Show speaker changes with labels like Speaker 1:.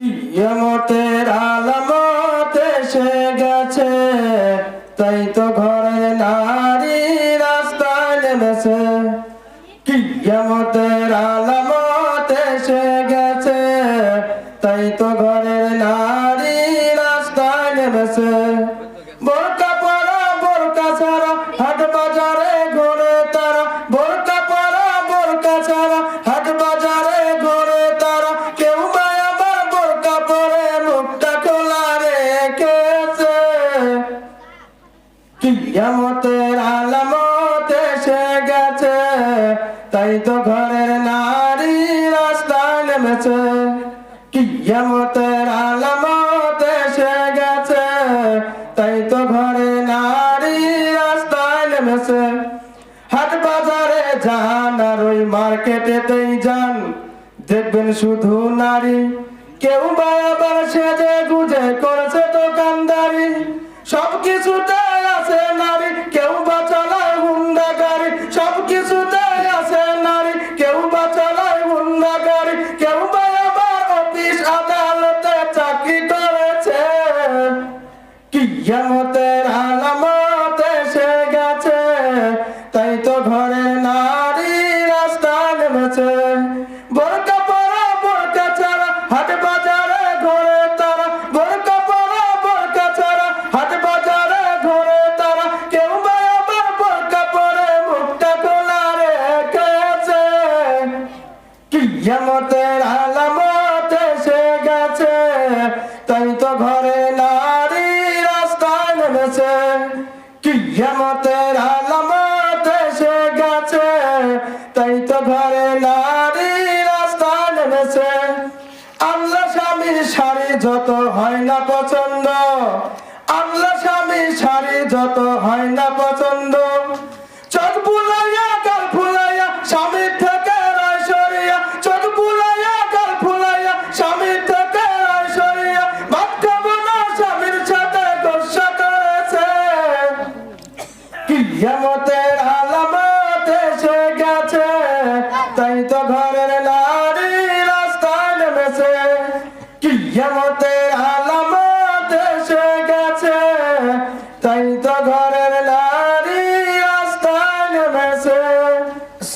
Speaker 1: কিয়ামতের আলামত এসে গেছে, তাই তো ঘরে নারী রাস্তায় নেমেছে। মতের আলামত এসে গেছে, তাই তো ঘরের নারী রাস্তায় নেমেছে। কিয়ামতের আলামত এসে গেছে, তাই তো ঘরের নারী নেমেছে। এসে গেছে, তাই তো ঘরের নারী রাস্তায় নেমেছে। হাট বাজারে যান আর ওই মার্কেটেতেই যান, দেখবেন শুধু নারী। কেউ বা আবার সেজে গুজে করেছে দোকানদারি। সব তাই তো ঘরের নারী রাস্তায় নেমেছে বোরকা পরা হাট বাজারে ঘরে তারা। পরা হাট বাজারে ঘরে তারা। কেউ আবার পরে মুখটা খোলা রেখেছে। আলামত এসে গেছে। তাই তো ঘরে নারী রাস্তায় নেমেছে। কিয়ামতের আলামত শাড়ি যত হয় না পছন্দ। আল্লাহ স্বামীর শাড়ি যত হয় না পছন্দ। না তাই তো ঘরের নারী